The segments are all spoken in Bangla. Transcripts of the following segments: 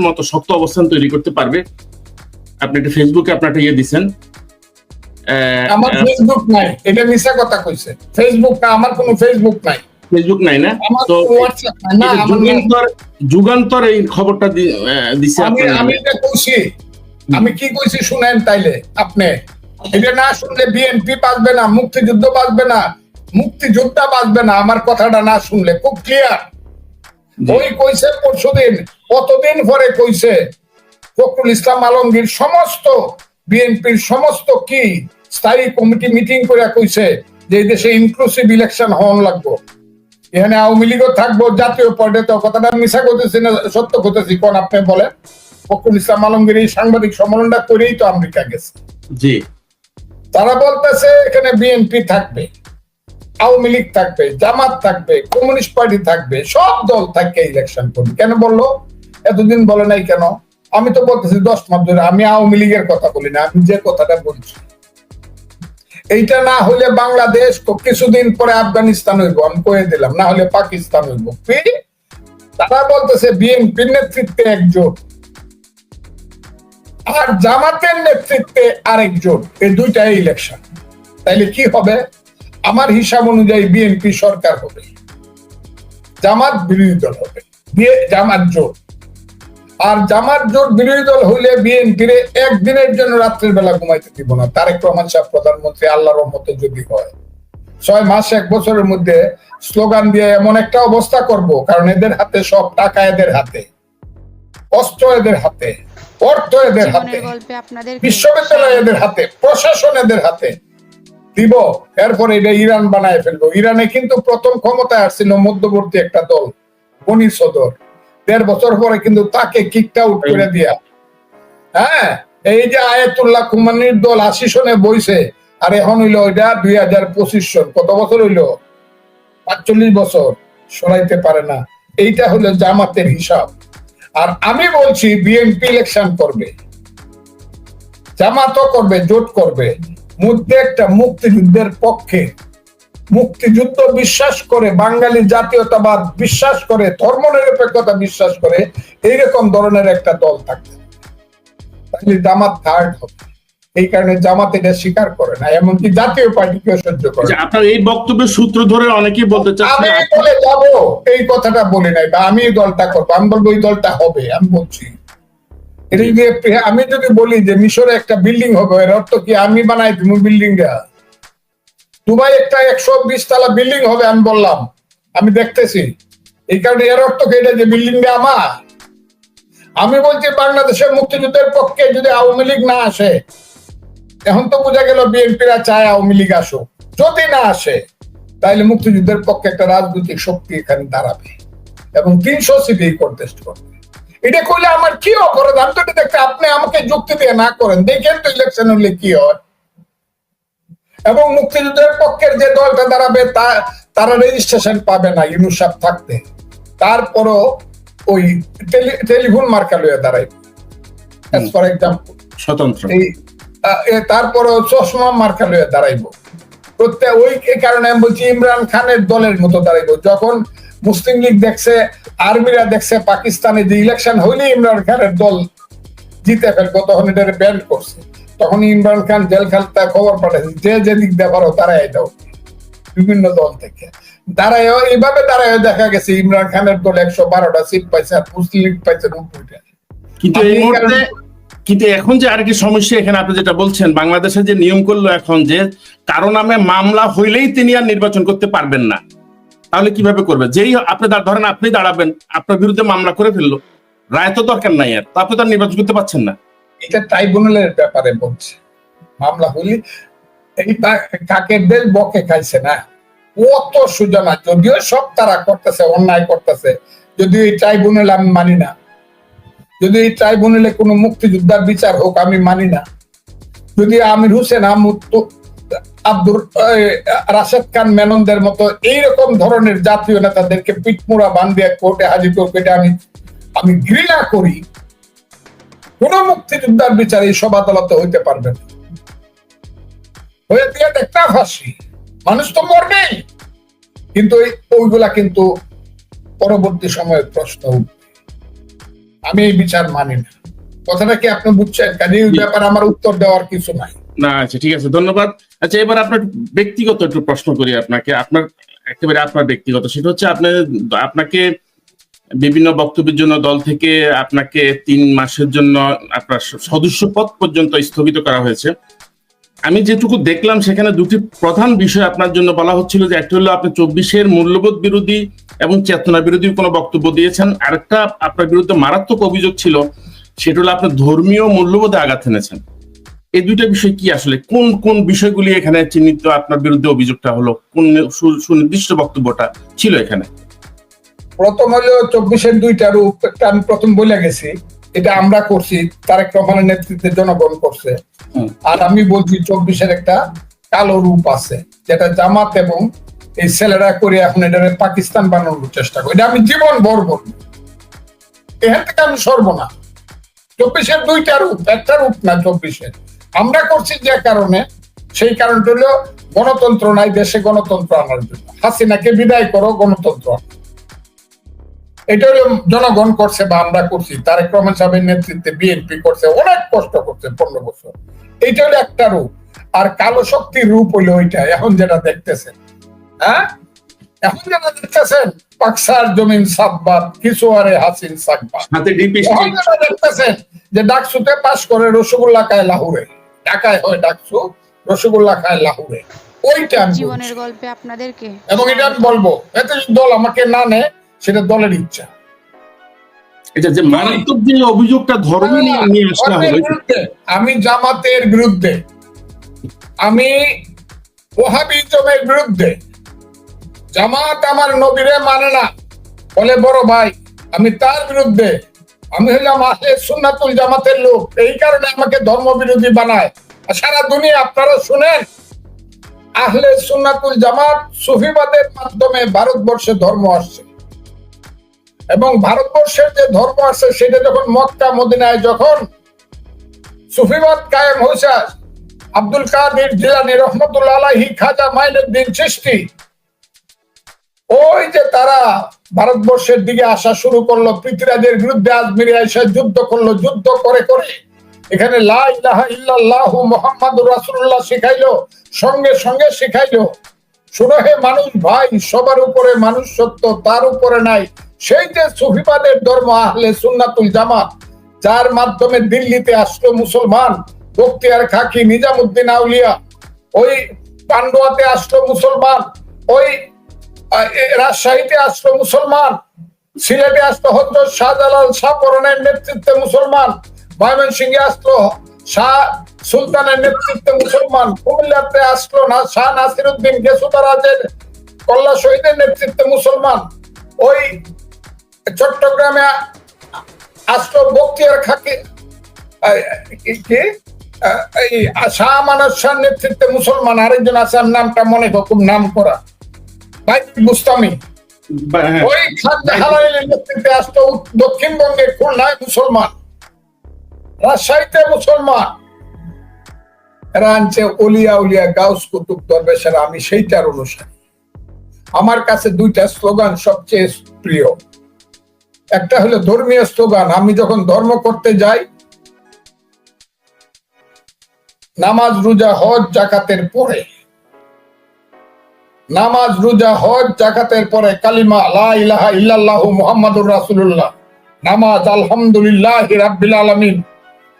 বাংলাদেশের মতো শক্ত অবস্থান তৈরি করতে পারবে। আপনি একটা ফেসবুকে আপনার একটা ইয়ে দিচ্ছেন আমার ফেসবুক নাই এটা মিশা কথা কইছে। ফেসবুক না আমার কোনো ফেসবুক নাই। ফেসবুক নাই না? তো। যুগান্তর যুগান্তর এই খবরটা দিছে আমি আপনার আমি। এটা কইছি। আমি কি কইছি শুনেন তাইলে আপনি। এটা না শুনলে বিএনপি বাঁচবে না মুক্তিযুদ্ধ বাঁচবে না মুক্তিযোদ্ধা বাঁচবে না আমার কথাটা না শুনলে। খুব ক্লিয়ার। ওই কইছে পরশুদিন কতদিন পরে কইছে? ফখরুল ইসলাম আলমগীর সমস্ত বিএনপির সমস্ত কি স্থায়ী কমিটি মিটিং করে কইছে যে দেশে ইনক্লুসিভ ইলেকশন হওয়ান লাগবো। এখানে আওয়ামী লীগও থাকব জাতীয় পর্যায়ে তো কথাটা মিশা করতেছি না সত্য করতেছি কোন আপনি বলেন? ফখরুল ইসলাম আলমগীর এই সাংবাদিক সম্মেলনটা করেই তো আমেরিকা গেছে। জি। তারা বলতেছে এখানে বিএনপি থাকবে। আওয়ামী লীগ থাকবে, জামাত থাকবে, কমিউনিস্ট পার্টি থাকবে, সব দল থাকবে ইলেকশন করবে। কেন বলল? এতদিন বলে নাই কেন? আমি তো বলতেছি দশ মাস ধরে আমি আওয়ামী লীগের কথা বলি না, আমি যে কথাটা বলছি। এইটা না হলে বাংলাদেশ কিছুদিন পরে আফগানিস্তান হইব, আমি কয়ে দিলাম, না হলে পাকিস্তান হইব। তারা বলতেছে বিএনপির নেতৃত্বে একজোট, আর জামাতের নেতৃত্বে আরেকজন এই দুইটাই ইলেকশন তাইলে কি হবে? আমার হিসাব অনুযায়ী বিএনপি সরকার হবে। জামাত বিরোধী দল হবে। জামাত জোট। আর জামাত জোট বিরোধী দল হইলে বিএনপির একদিনের জন্য রাত্রের বেলা ঘুমাইতে দিব না। তারেক রহমান সাহেব প্রধানমন্ত্রী আল্লাহর মতো যদি হয়। ছয় মাস এক বছরের মধ্যে স্লোগান দিয়ে এমন একটা অবস্থা করব কারণ এদের হাতে সব টাকা এদের হাতে। অস্ত্র এদের হাতে। অর্থ এদের হাতে। বিশ্ববিদ্যালয় এদের হাতে। প্রশাসন এদের হাতে। দিব, এরপরে এটা ইরান বানায় ফেলব। ইরানে কিন্তু প্রথম ক্ষমতায় আসছিল মধ্যবর্তী একটা দল, বনি সদর। দেড় বছর পরে কিন্তু তাকে কিকড আউট করে দিয়া। হ্যাঁ এই যে আয়াতুল্লাহ কুমানির দল আশি সনে বইছে, আর এখন হইল ওইটা দুই হাজার পঁচিশ সন। কত বছর হইল? পাঁচচল্লিশ বছর সরাইতে পারে না। এইটা হলো জামাতের হিসাব। আর আমি বলছি, বিএনপি ইলেকশন করবে। জামাতও করবে, জোট করবে। মধ্যে একটা মুক্তিযুদ্ধের পক্ষে মুক্তিযুদ্ধ বিশ্বাস করে বাঙালি জাতীয়তাবাদ বিশ্বাস করে ধর্মনিরপেক্ষতা বিশ্বাস করে এইরকম ধরনের একটা দল থাকবে তাহলে জামাত থার্ড হবে। এই কারণে জামাত এটা স্বীকার করে না এমনকি জাতীয় পার্টিকেও সহ্য করে আপনার এই বক্তব্যের সূত্র ধরে অনেকেই বলতে চাচ্ছে আমি বলে যাব এই কথাটা বলি নাই বা আমি এই দলটা করব আমি বলব এই দলটা হবে আমি বলছি। আমি যদি বলি যে একটা বিল্ডিং হবে, এর অর্থ কি? আমি বানাই দুবাই একটা একশো বিশ তলা বিল্ডিং হবে, আমি বললাম। আমি দেখতেছি। এই কারণে এর অর্থ কি? এটা যে বিল্ডিংটা আমার। আমি বলছি, বাংলাদেশের মুক্তিযুদ্ধের পক্ষে যদি আওয়ামী লীগ না আসে, এখন তো বোঝা গেল বিএনপিরা চায় আওয়ামী লীগ আসুক। যদি না আসে তাহলে মুক্তিযুদ্ধের পক্ষে একটা রাজনৈতিক শক্তি এখানে দাঁড়াবে। এবং তিনশো সিটি কন্টেস্ট করবে। এটা করলে আমার কি অপরাধ? আমি তো এটা দেখতে আপনি আমাকে যুক্তি দিয়ে না করেন। দেখেন তো ইলেকশন হলে কি হয়। এবং মুক্তিযুদ্ধের পক্ষের যে দলটা দাঁড়াবে তা তারা রেজিস্ট্রেশন পাবে না ইউনুসাব থাকতে। তারপরও ওই টেলিফোন মার্কা লইয়া দাঁড়াইবে ফর এক্সাম্পল স্বতন্ত্র। তারপরে চশমা মার্কা লইয়া দাঁড়াইবো। প্রত্যেক ওই কারণে আমি বলছি ইমরান খানের দলের মতো দাঁড়াইবো। যখন মুসলিম লীগ দেখছে আর্মিরা দেখছে পাকিস্তানে যে ইলেকশন হইলে ইমরান খানের দল জিতে ফেলব তখন এটা ব্যান করছে। তখন ইমরান খান জেল খালতা খবর পাঠাচ্ছে যে যে দিক দিয়ে পারো তারাই দাও। বিভিন্ন দল থেকে। দাঁড়ায় এইভাবে দাঁড়ায় দেখা গেছে ইমরান খানের দল একশো বারোটা সিট পাইছে আর মুসলিম লীগ পাইছে নব্বইটা। কিন্তু এই মুহূর্তে কিন্তু এখন যে আর কি সমস্যা এখানে আপনি যেটা বলছেন বাংলাদেশে যে নিয়ম করল এখন যে কারও নামে মামলা হইলেই তিনি আর নির্বাচন করতে পারবেন না। তাহলে কীভাবে করবে? যেই আপনি ধরেন আপনি দাঁড়াবেন, আপনার বিরুদ্ধে মামলা করে ফেলল। রায় তো দরকার নাই আর আপনি তো নির্বাচন করতে পারছেন না। এটা ট্রাইব্যুনালের ব্যাপারে বলছে, মামলা হলি এই কাকের দেশ বকে খাইছে না? সুজনা যদিও সব তারা করতেছে, অন্যায় করতেছে, যদিও এই ট্রাইব্যুনাল আমি মানি না। যদি এই ট্রাইব্যুনালে কোনো মুক্তিযোদ্ধার বিচার হোক, আমি মানি না। যদি আমির হোসেন আমুত আব্দুর রাশেদ খান মেননদের মতো এইরকম ধরনের জাতীয় নেতাদেরকে পিটমুড়া কোর্টে হাজির করবে এটা আমি আমি ঘৃণা করি। কোন মুক্তিযোদ্ধার বিচার সব আদালতে হইতে পারবে না। হয়ে দিয়ে একটা ফাঁসি। মানুষ তো মরবেই। কিন্তু ওইগুলা কিন্তু পরবর্তী সময়ে প্রশ্ন উঠবে। আমি এই বিচার মানি না। কথাটা কি আপনি বুঝছেন? কাজে এই ব্যাপারে আমার উত্তর দেওয়ার কিছু নাই। না আচ্ছা ঠিক আছে, ধন্যবাদ। আচ্ছা এবার আপনার ব্যক্তিগত একটু প্রশ্ন করি আপনাকে। আপনার, একেবারে আপনার ব্যক্তিগত, সেটা হচ্ছে আপনি আপনাকে বিভিন্ন বক্তব্যের জন্য দল থেকে আপনাকে তিন মাসের জন্য আপনার সদস্য পদ পর্যন্ত স্থগিত করা হয়েছে। আমি যেটুকু দেখলাম, সেখানে দুটি প্রধান বিষয় আপনার জন্য বলা হচ্ছিল যে, একটা হলো আপনি চব্বিশের মূল্যবোধ বিরোধী এবং চেতনা বিরোধী কোনো বক্তব্য দিয়েছেন। আরেকটা আপনার বিরুদ্ধে মারাত্মক অভিযোগ ছিল, সেটা হলো আপনি ধর্মীয় মূল্যবোধে আঘাত এনেছেন। এই দুইটা বিষয় কি আসলে? কোন কোন বিষয়গুলি এখানে চিহ্নিত? আপনার বিরুদ্ধে অভিযোগটা হলো কোন সুনির্দিষ্ট বক্তব্যটা ছিল এখানে? প্রথম হলো চব্বিশের দুইটা রূপ একটা আমি প্রথম বলে গেছি এটা আমরা করছি তারেক রহমানের নেতৃত্বে জনগণ করছে। আর আমি বলছি চব্বিশের একটা কালো রূপ আছে যেটা জামাত এবং এই ছেলেরা করে এখন এটা পাকিস্তান বানানোর চেষ্টা করে। এটা আমি জীবন ভর বলব এখান থেকে আমি সর্বনা চব্বিশের দুইটা রূপ একটা রূপ না চব্বিশের। আমরা করছি যে কারণে সেই কারণটা হলো গণতন্ত্র নাই দেশে গণতন্ত্র আনার জন্য। হাসিনাকে বিদায় করো গণতন্ত্র এটা হলো জনগণ করছে বা আমরা করছি। তারেক রহমান সাহেবের নেতৃত্বে বিএনপি করছে অনেক কষ্ট করছে পনেরো বছর। এইটা হলো একটা রূপ। আর কালো শক্তির রূপ হইল ওইটা এখন যেটা দেখতেছেন। হ্যাঁ? এখন যেটা দেখতেছেন পাকসার জমিন সাব্বাত কিছু আরে হাসিন যেটা দেখতেছেন যে ডাকসুতে পাশ করে রসগোল্লা কায় লাহুরে। ঢাকায় হয় ডাকসু রসগোল্লা খায় লাহুরে। ওইটা আমি জীবনের গল্পে আপনাদেরকে। এবং এটা আমি বলব এতে দল আমাকে না নেয় সেটা দলের ইচ্ছা। এটা যে মারাত্মক যে অভিযোগটা ধর্ম নিয়ে আসা আমি জামাতের বিরুদ্ধে আমি ওহাবিজমের বিরুদ্ধে জামাত আমার নবীরে মানে না। বলে বড় ভাই আমি তার বিরুদ্ধে আমি হলাম আহলে সুন্নাতুল জামাতের লোক। এই কারণে আমাকে ধর্ম বিরোধী বানায় সারা দুনিয়া, আপনারা শুনেন, আহলে সুন্নাতুল জামাত সুফিবাদের মাধ্যমে ভারতবর্ষে ধর্ম আসছে। এবং ভারতবর্ষের যে ধর্ম আছে সেটা যখন মক্কা, মদিনায় যখন সুফিবাদ কায়েম হয়েছে আব্দুল কাদের জিলানি রহমতুল্লাহ খাজা মাইনুদ্দিন চিশতি ওই যে তারা ভারতবর্ষের দিকে আসা শুরু করল পৃথিবীরাজের বিরুদ্ধে আজমিরে এসে যুদ্ধ করল, যুদ্ধ করে করে। এখানে লা ইলাহা ইল্লাল্লাহু মুহাম্মাদুর রাসূলুল্লাহ শিখাইলো, সঙ্গে সঙ্গে শিখাইলো। শুনো হে মানুষ ভাই, সবার উপরে মানুষ সত্য তার উপরে নাই। সেই যে সুফিবাদের ধর্ম, আহলে সুন্নাতুল জামাত, যার মাধ্যমে দিল্লিতে আসলো মুসলমান বক্তিয়ার খাকি, নিজামুদ্দিন আউলিয়া, ওই পান্ডুয়াতে আসলো মুসলমান, ওই রাজশাহীতে আসলো মুসলমান, সিলেটে আসলো হজরত শাহজালাল শাহ পরনের নেতৃত্বে মুসলমান, ময়মনসিংহে আসলো শাহ সুলতানের নেতৃত্বে মুসলমান, কুমিল্লাতে আসলো না, শাহ নাসিরুদ্দিন গেসুদারাজের কল্লা শহীদের নেতৃত্বে মুসলমান। ওই চট্টগ্রামে আসলো বক্তিয়ার খাকি কি- শাহ মানস শাহ নেতৃত্বে মুসলমান, আরেকজন আসার নামটা মনে খুব নাম করা। ভাই বুঝতামই হ্যাঁ, ওই খান জাহানের নেতৃত্বে আসতো দক্ষিণবঙ্গে খুলনায় মুসলমান রাজশাহীতে মুসলমান। এরা আনছে অলিয়া উলিয়া গাউস কুতুব দরবেশেরা আমি সেইটার অনুসারী। আমার কাছে দুইটা স্লোগান সবচেয়ে প্রিয়। একটা হলো ধর্মীয় স্লোগান আমি যখন ধর্ম করতে যাই নামাজ রোজা হজ জাকাতের পরে। নামাজ, রোজা, হজ জাকাতের পরে কালিমা, লা ইলাহা ইল্লাল্লাহু মুহাম্মাদুর রাসূলুল্লাহ। নামাজ আলহামদুলিল্লাহ রাব্বিল আলামিন।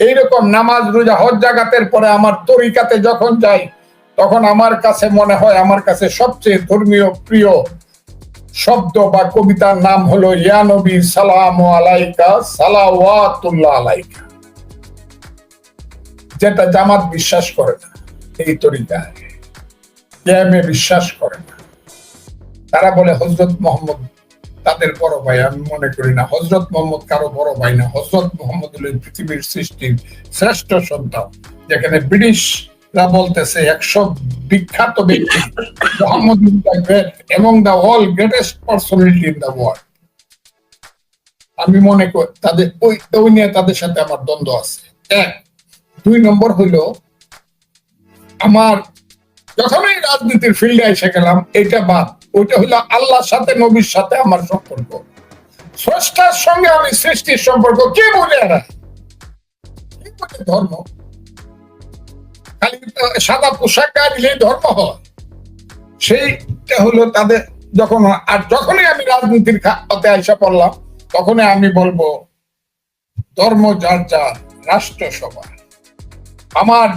এইরকম নামাজ, রোজা, হজ জাকাতের পরে আমার তরিকাতে যখন যাই, তখন আমার কাছে মনে হয় আমার কাছে সবচেয়ে ধর্মীয় প্রিয় শব্দ বা কবিতার নাম হলো, ইয়া নবী, সালাম আলাইকা, সালাওয়াতুল্লাহ আলাইকা। যেটা জামাত বিশ্বাস করে না, এই তরিকায়। জ্ঞানে বিশ্বাস করে না। তারা বলে হজরত মোহাম্মদ তাদের বড় ভাই। আমি মনে করি না হজরত মোহাম্মদ কারও বড় ভাই না। হজরত মোহাম্মদ পৃথিবীর সৃষ্টির শ্রেষ্ঠ সন্তান, যেখানে ব্রিটিশরা বলতেছে, একশো বিখ্যাত ব্যক্তি, মোহাম্মদ এবং the all greatest personality in the world আমি মনে করি, তাদের ওই ওই নিয়ে তাদের সাথে আমার দ্বন্দ্ব আছে। এক, দুই নম্বর হইল, আমার যখনই রাজনীতির ফিল্ডে এসে গেলাম, এটা বাদ। ওইটা হলো আল্লাহর সাথে, নবীর সাথে আমার সম্পর্ক। স্রষ্টার সঙ্গে আমি সৃষ্টির সম্পর্ক, কে বলে ধর্ম? খালি সাদা পোশাক দিলেই ধর্ম হয়। সেইটা হলো তাদের যখন, আর যখনই আমি রাজনীতির খাতে আইসা পড়লাম, তখনই আমি বলব, ধর্ম যার যার, রাষ্ট্র সভা আমার